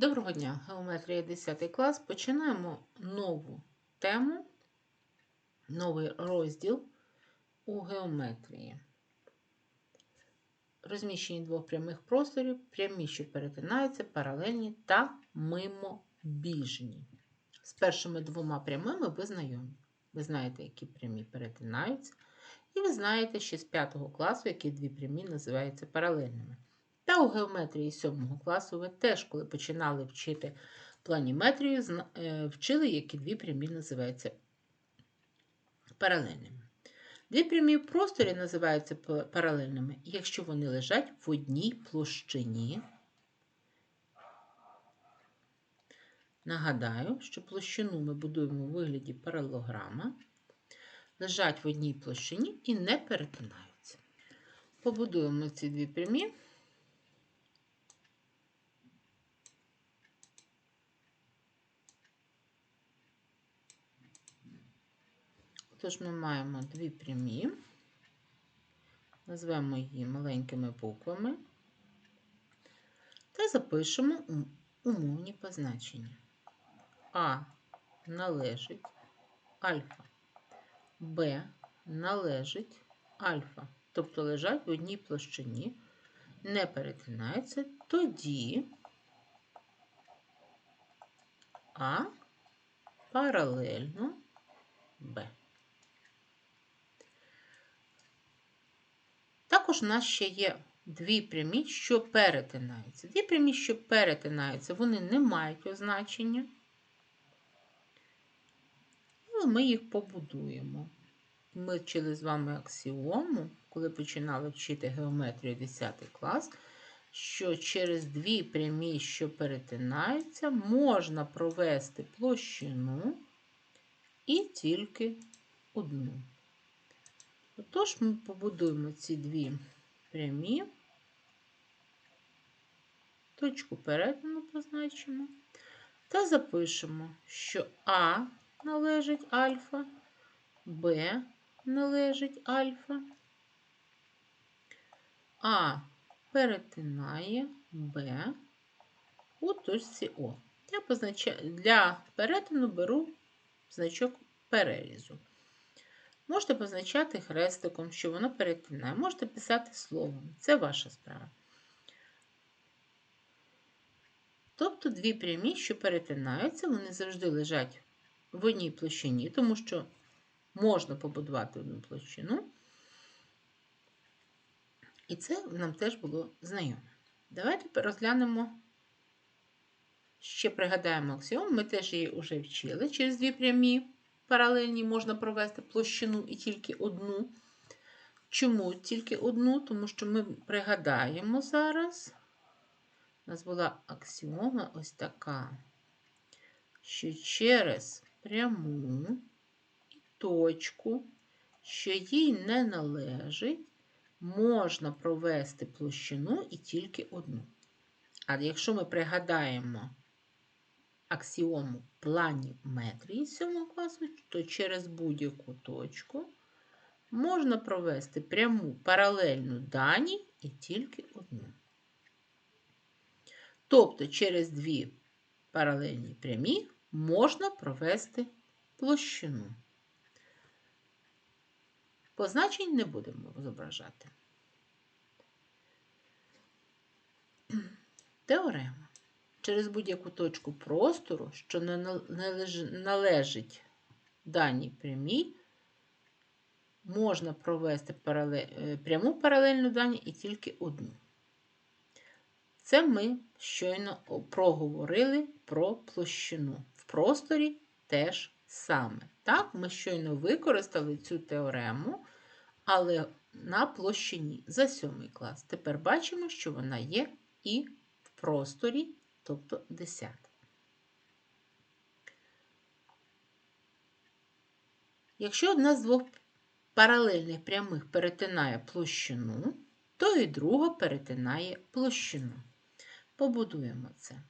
Доброго дня, геометрія 10 клас. Починаємо нову тему, новий розділ у геометрії. Розміщені двох прямих просторів, прямі, що перетинаються, паралельні та мимобіжні. З першими двома прямими ви знайомі. Ви знаєте, які прямі перетинаються, і ви знаєте ще з 5 класу, які дві прямі називаються паралельними. Та у геометрії 7 класу ви теж, коли починали вчити планіметрію, е, вчили, які дві прямі називаються паралельними. Дві прямі в просторі називаються паралельними, якщо вони лежать в одній площині. Нагадаю, що площину ми будуємо у вигляді паралелограма, лежать в одній площині і не перетинаються. Побудуємо ці дві прямі. Тож ми маємо дві прямі, назвемо її маленькими буквами. Та запишемо умовні позначення. А належить альфа, Б належить альфа, тобто лежать в одній площині, не перетинаються, тоді А паралельно Б. Також у нас ще є дві прямі, що перетинаються. Дві прямі, що перетинаються, вони не мають означення. Але ми їх побудуємо. Ми вчили з вами аксіому, коли починали вчити геометрію 10 клас, що через дві прямі, що перетинаються, можна провести площину і тільки одну. Отож, ми побудуємо ці дві прямі, точку перетину позначимо та запишемо, що А належить альфа, Б належить альфа, А перетинає Б у точці О. Я позначаю, для перетину беру значок перерізу. Можете позначати хрестиком, що воно перетинає. Можете писати словом. Це ваша справа. Тобто дві прямі, що перетинаються, вони завжди лежать в одній площині, тому що можна побудувати одну площину. І це нам теж було знайомо. Давайте розглянемо, ще пригадаємо аксіому, ми теж її вже вчили через дві прямі паралельні можна провести площину і тільки одну. Чому тільки одну? Тому що ми пригадаємо зараз, у нас була аксіома ось така, що через пряму точку, що їй не належить, можна провести площину і тільки одну. А якщо ми пригадаємо аксіому планіметрії 7 класу, то через будь-яку точку можна провести пряму паралельну даній і тільки одну. Тобто через дві паралельні прямі можна провести площину. Позначень не будемо зображати. Теорема через будь-яку точку простору, що належить даній прямій, можна провести е, пряму паралельну дані і тільки одну. Це ми щойно проговорили про площину. В просторі теж саме. Так, ми щойно використали цю теорему, але на площині за сьомий клас. Тепер бачимо, що вона є і в просторі тобто 10. Якщо одна з двох паралельних прямих перетинає площину, то і друга перетинає площину. Побудуємо це.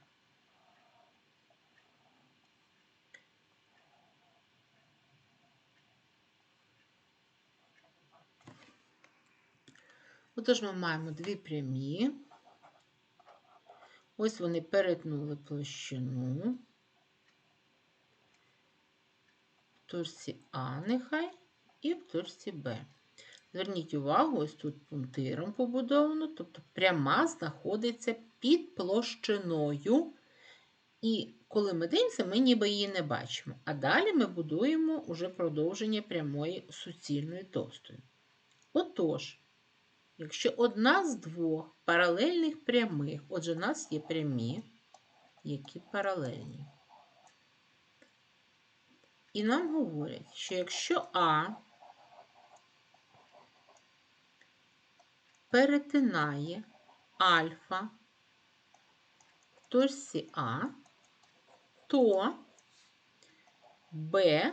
Отож, ми маємо дві прямі. Ось вони перетнули площину. В точці А нехай і в точці Б. Зверніть увагу, ось тут пунктиром побудовано, тобто пряма знаходиться під площиною. І коли ми дивимося, ми ніби її не бачимо. А далі ми будуємо уже продовження прямої суцільної товстої. Отож, якщо одна з двох паралельних прямих, отже, у нас є прямі, які паралельні. І нам говорять, що якщо А перетинає альфа в точці А, то Б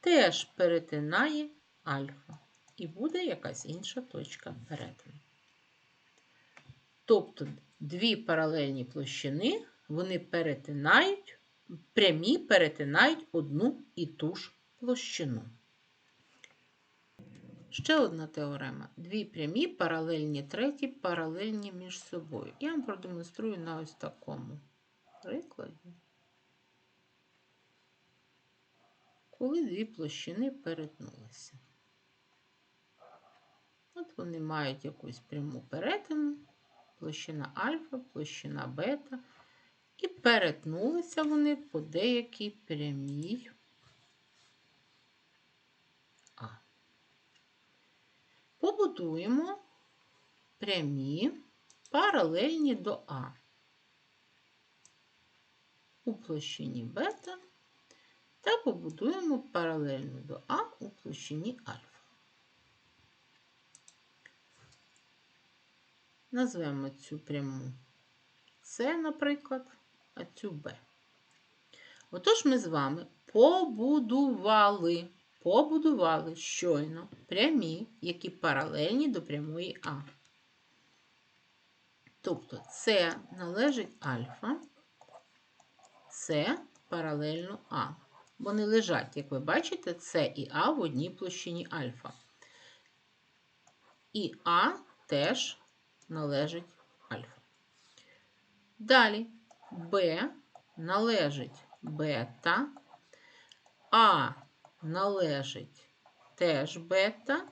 теж перетинає альфа. І буде якась інша точка перетину. Тобто дві паралельні площини, вони перетинають, прямі перетинають одну і ту ж площину. Ще одна теорема. Дві прямі паралельні треті, паралельні між собою. Я вам продемонструю на ось такому прикладі. Коли дві площини перетнулися. От вони мають якусь пряму перетину, площина альфа, площина бета, і перетнулися вони по деякій прямій А. Побудуємо прямі паралельні до А. У площині бета та побудуємо паралельно до А у площині альфа. Назвемо цю пряму С, наприклад, а цю Б. Отож, ми з вами побудували, побудували щойно прямі, які паралельні до прямої А. Тобто С належить альфа, С паралельно А. Вони лежать, як ви бачите, С і А в одній площині альфа. І А теж належить альфа. Далі Б належить бета, А належить теж бета,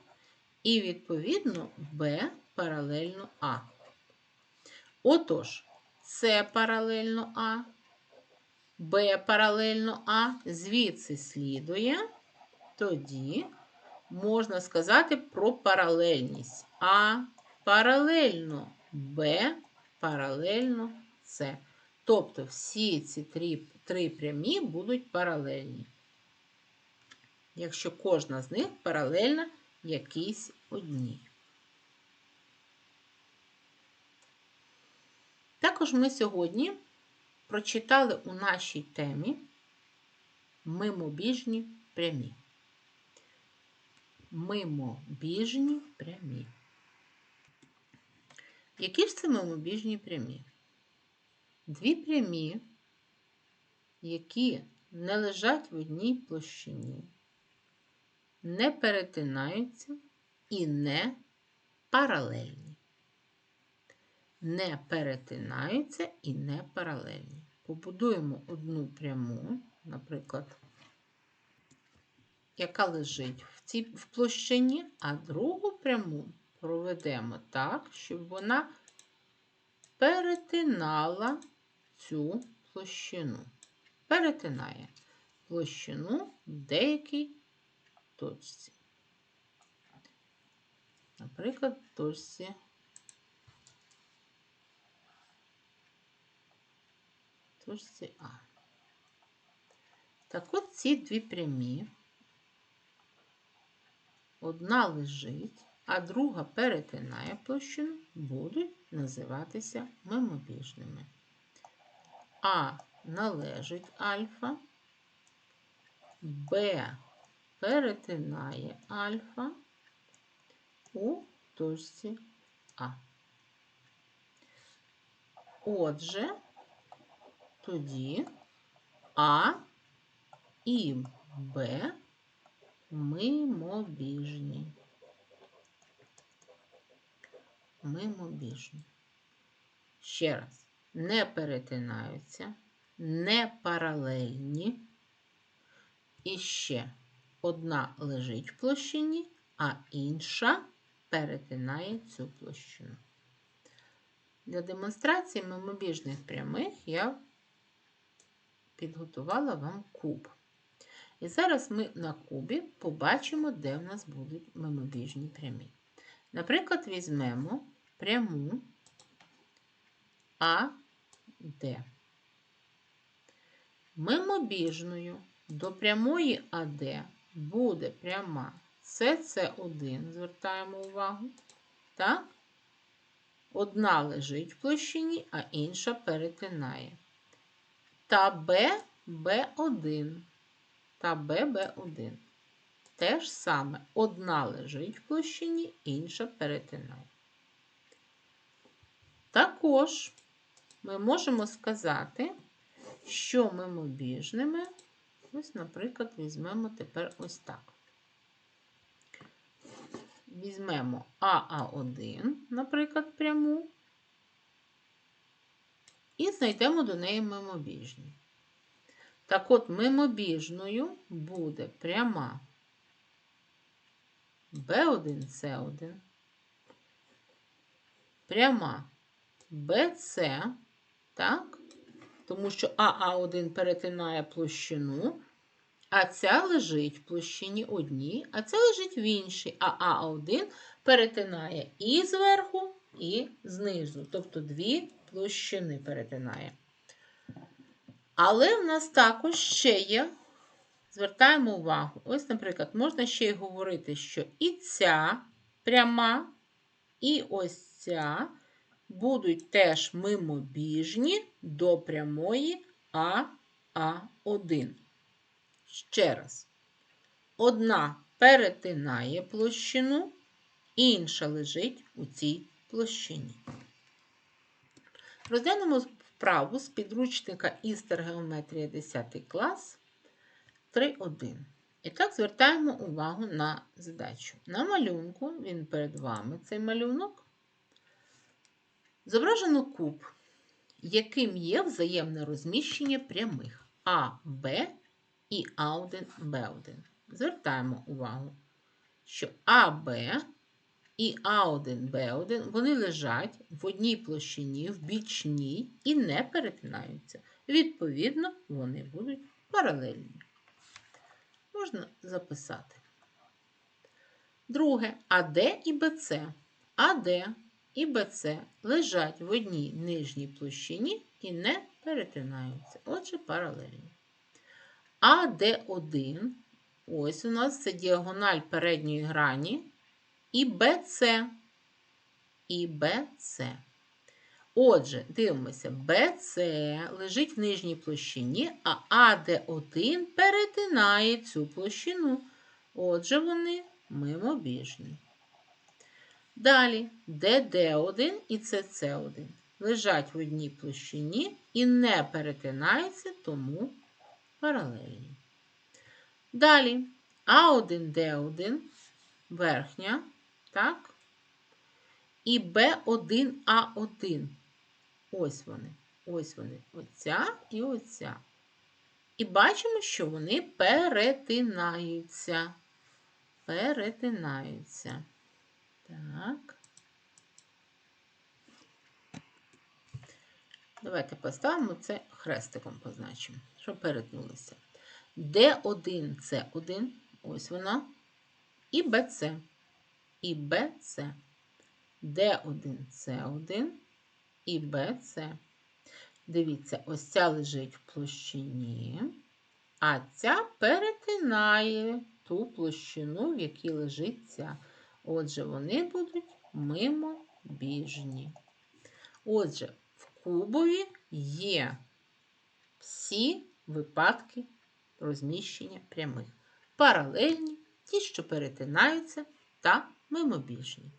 і, відповідно, Б паралельно А. Отож, С паралельно А, Б паралельно А, звідси слідує, тоді можна сказати про паралельність А паралельно Б, паралельно С. Тобто всі ці три, три прямі будуть паралельні. Якщо кожна з них паралельна якійсь одній. Також ми сьогодні прочитали у нашій темі мимобіжні прямі. Мимобіжні прямі. Які ж це мимобіжні прямі? Дві прямі, які не лежать в одній площині, не перетинаються і не паралельні. Не перетинаються і не паралельні. Побудуємо одну пряму, наприклад, яка лежить в цій в площині, а другу пряму проведемо так, щоб вона перетинала цю площину. Перетинає площину в деякій точці. Наприклад, в точці точці А. Так от ці дві прямі, одна лежить, а друга перетинає площину, будуть називатися мимобіжними. А належить альфа, Б перетинає альфа у точці А. Отже, тоді А і Б мимобіжні. Мимобіжні. Ще раз. не перетинаються, не паралельні. І ще одна лежить в площині, а інша перетинає цю площину. Для демонстрації мимобіжних прямих я підготувала вам куб. І зараз ми на кубі побачимо, де в нас будуть мимобіжні прямі. Наприклад, візьмемо пряму АД. Мимобіжною до прямої АД буде пряма СС1, звертаємо увагу. Так? Одна лежить в площині, а інша перетинає. Та Б Б1 та ББ1. Те ж саме одна лежить в площині, інша перетинає. Також ми можемо сказати, що мимобіжними, ось, наприклад, візьмемо тепер ось так. Візьмемо АА1, наприклад, пряму, і знайдемо до неї мимобіжні. Так от мимобіжною буде пряма B1, C1, пряма BC, так? Тому що АА1 перетинає площину, а ця лежить в площині одній, а ця лежить в іншій, а А1 перетинає і зверху, і знизу. Тобто дві площини перетинає. Але в нас також ще є, звертаємо увагу, ось, наприклад, можна ще й говорити, що і ця пряма, і ось ця будуть теж мимобіжні до прямої АА1. Ще раз. Одна перетинає площину, інша лежить у цій площині. Розглянемо вправу з підручника Істер Геометрія 10 клас 3.1. І так звертаємо увагу на задачу. На малюнку, він перед вами цей малюнок. Зображено куб, яким є взаємне розміщення прямих А, Б і А1, Б1. Звертаємо увагу, що АБ і А1, Б1 вони лежать в одній площині, в бічній і не перетинаються. Відповідно, вони будуть паралельні. Можна записати. Друге, АД і БЦ. АД і БЦ лежать в одній нижній площині і не перетинаються. Отже, паралельні. АД1, ось у нас це діагональ передньої грані і БЦ. І БЦ. Отже, дивимося, БЦ лежить в нижній площині, а АД1 перетинає цю площину. Отже, вони мимобіжні. Далі ДД1 і ЦЦ1 лежать в одній площині і не перетинаються, тому паралельні. Далі А1Д1 верхня, так? І Б1А1. Ось вони. Ось вони. Оця і оця. І бачимо, що вони перетинаються. Перетинаються. Так. Давайте поставимо це хрестиком позначимо, щоб перетнулися. Д1 С1, ось вона, і БЦ, і БЦ, Д1 С1 і БЦ. Дивіться, ось ця лежить в площині, а ця перетинає ту площину, в якій лежить ця. Отже, вони будуть мимобіжні. Отже, в кубові є всі випадки розміщення прямих. Паралельні, ті, що перетинаються, та мимобіжні.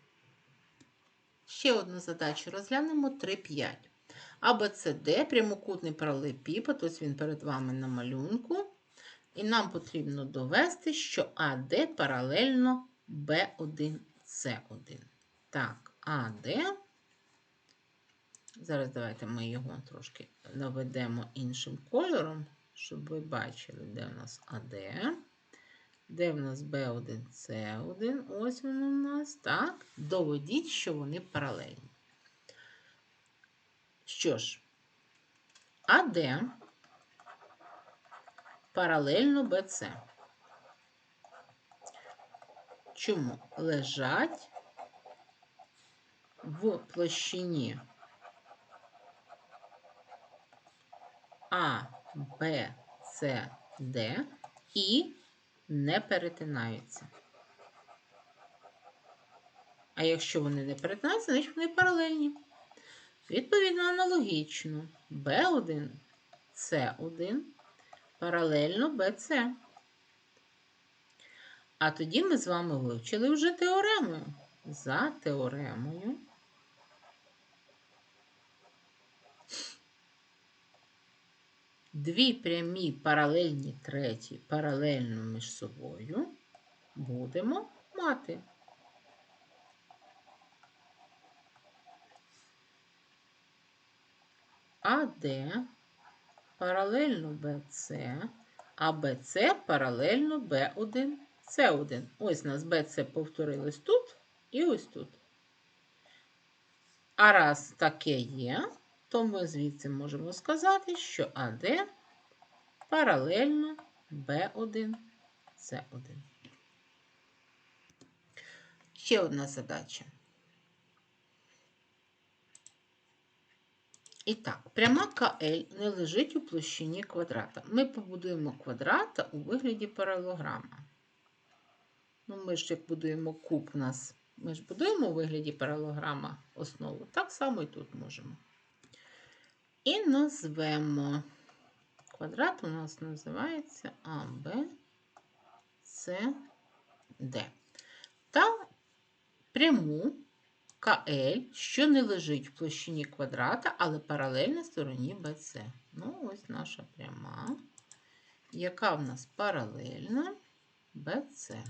Ще одну задачу розглянемо 3,5. АБЦД прямокутний паралелепіпед, ось він перед вами на малюнку. І нам потрібно довести, що АД паралельно B1, C1. Так, АД Зараз давайте ми його трошки наведемо іншим кольором, щоб ви бачили, де в нас АД, де в нас Б1, С1. Ось воно у нас. Так. Доведіть, що вони паралельні. Що ж, АД паралельно БЦ. Чому? Лежать в площині А, Б, С, Д і не перетинаються. А якщо вони не перетинаються, значить вони паралельні. Відповідно, аналогічно B1, C1 паралельно BC. А тоді ми з вами вивчили вже теоремою. За теоремою. Дві прямі паралельні треті паралельно між собою будемо мати. АД паралельно БЦ, а БЦ паралельно Б1, С1. Ось у нас БЦ повторилось тут і ось тут. А раз таке є, то ми звідси можемо сказати, що АД паралельно Б1, С1. Ще одна задача. І так, пряма КЛ не лежить у площині квадрата. Ми побудуємо квадрата у вигляді паралограма. Ну, ми ж як будуємо куб у нас, ми ж будуємо у вигляді паралограма основу. Так само і тут можемо. І назвемо квадрат у нас називається С, Д. Та пряму КЛ, що не лежить в площині квадрата, але паралельна стороні BC. Ну, ось наша пряма, яка в нас паралельна BC.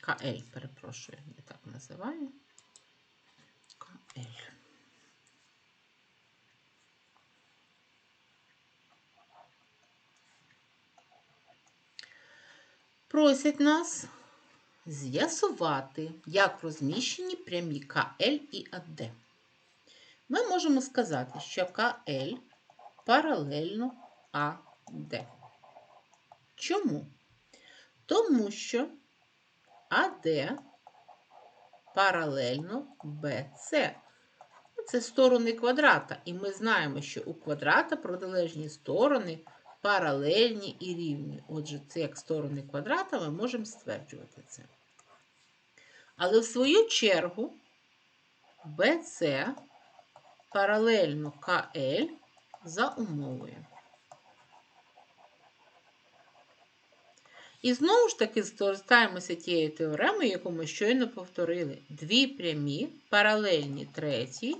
КЛ, перепрошую, я так називаю. КЛ. Просять нас з'ясувати, як розміщені прямі КЛ і АД. Ми можемо сказати, що КЛ паралельно АД. Чому? Тому що АД паралельно БЦ. Це сторони квадрата. І ми знаємо, що у квадрата протилежні сторони паралельні і рівні. Отже, це як сторони квадрата, ми можемо стверджувати це. Але в свою чергу BC паралельно КЛ за умовою. І знову ж таки скористаємося тією теоремою, яку ми щойно повторили. Дві прямі паралельні третій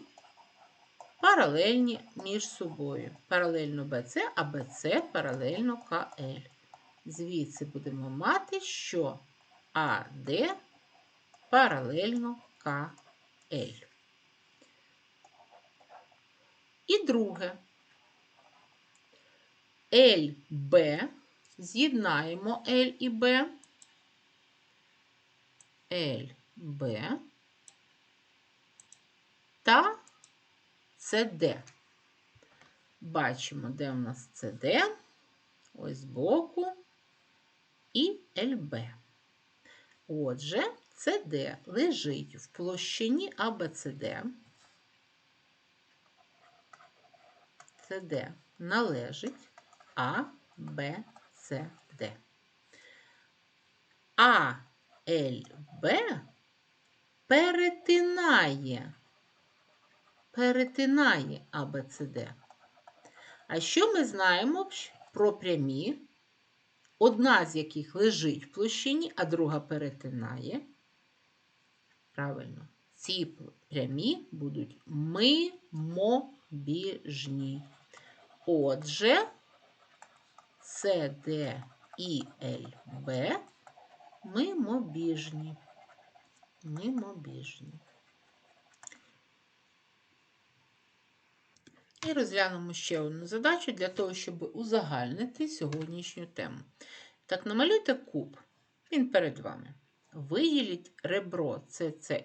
паралельні між собою. Паралельно BC, а BC паралельно КЛ. Звідси будемо мати, що АД паралельно КЛ. І друге. ЛБ. З'єднаємо L і B. ЛБ та CD. Бачимо, де у нас CD, ось збоку, і LB. Отже, CD лежить в площині ABCD. CD належить А, Б, С, Д. А ЛБ перетинає перетинає АБЦД. А що ми знаємо про прямі, одна з яких лежить в площині, а друга перетинає? Правильно, ці прямі будуть мимобіжні. Отже, СД і ЛБ мимобіжні. Мимобіжні. І розглянемо ще одну задачу для того, щоб узагальнити сьогоднішню тему. Так, намалюйте куб. Він перед вами. Виділіть ребро CC1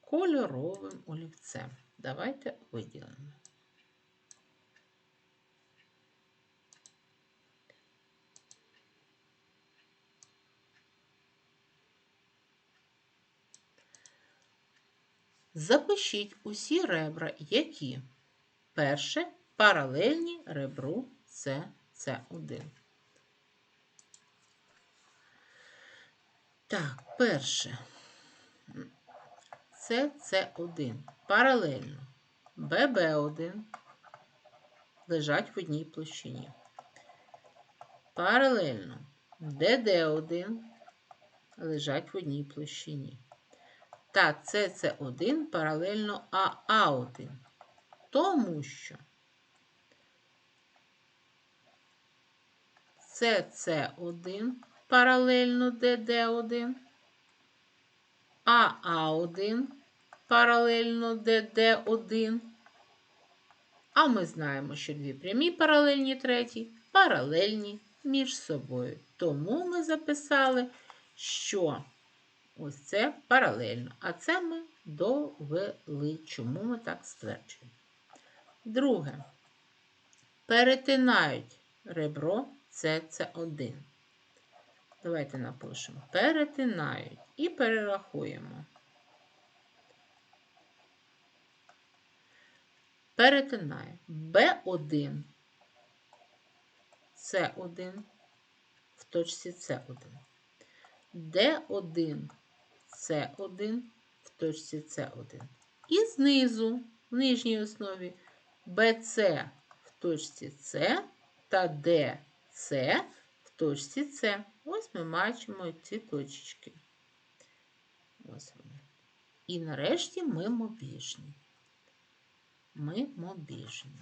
кольоровим олівцем. Давайте виділимо. Запишіть усі ребра, які перше паралельні ребру CC1. Так, перше. CC1 паралельно BB1 лежать в одній площині. Паралельно DD1 лежать в одній площині. Та CC1 паралельно AA1. Тому що CC1 паралельно DD1, AA1 паралельно DD1. А ми знаємо, що дві прямі паралельні третій паралельні між собою. Тому ми записали, що ось це паралельно. А це ми довели. Чому ми так стверджуємо? Друге. Перетинають ребро СЦ1. Давайте напишемо. Перетинають і перерахуємо. Перетинає Б1, С1 в точці С1. Д1, С1 в точці С1. І знизу, в нижній основі, БЦ в точці С та ДЦ в точці С. Ось ми бачимо ці точечки. Ось вони. І нарешті мимобіжні. Мимобіжні.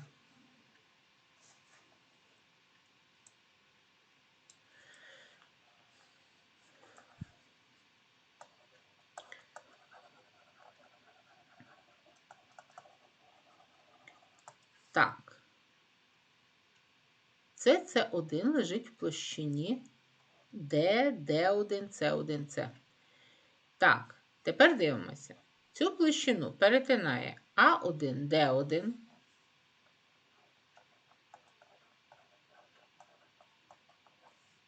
Так. Це С1 лежить в площині Д, Д1, С1, С. Так, тепер дивимося. Цю площину перетинає А1, Д1.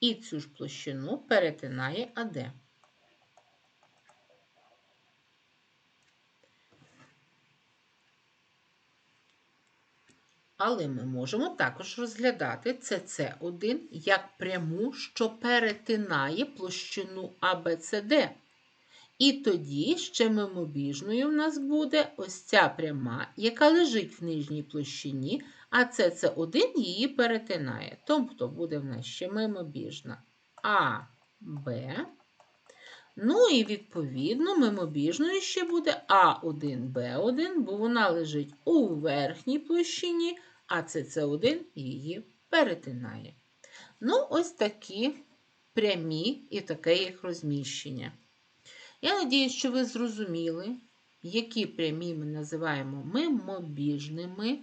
І цю ж площину перетинає АД. Але ми можемо також розглядати СС1 як пряму, що перетинає площину ABCD. І тоді ще мимобіжною в нас буде ось ця пряма, яка лежить в нижній площині, а СС1 її перетинає. Тобто буде в нас ще мимобіжна А, Б. Ну і відповідно мимобіжною ще буде А1, Б1, бо вона лежить у верхній площині, а СС1 її перетинає. Ну, ось такі прямі і таке їх розміщення. Я надію, що ви зрозуміли, які прямі ми називаємо мимобіжними.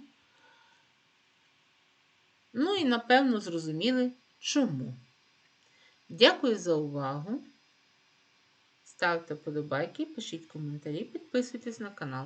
Ну і, напевно, зрозуміли, чому. Дякую за увагу. Ставте вподобайки, пишіть коментарі, підписуйтесь на канал.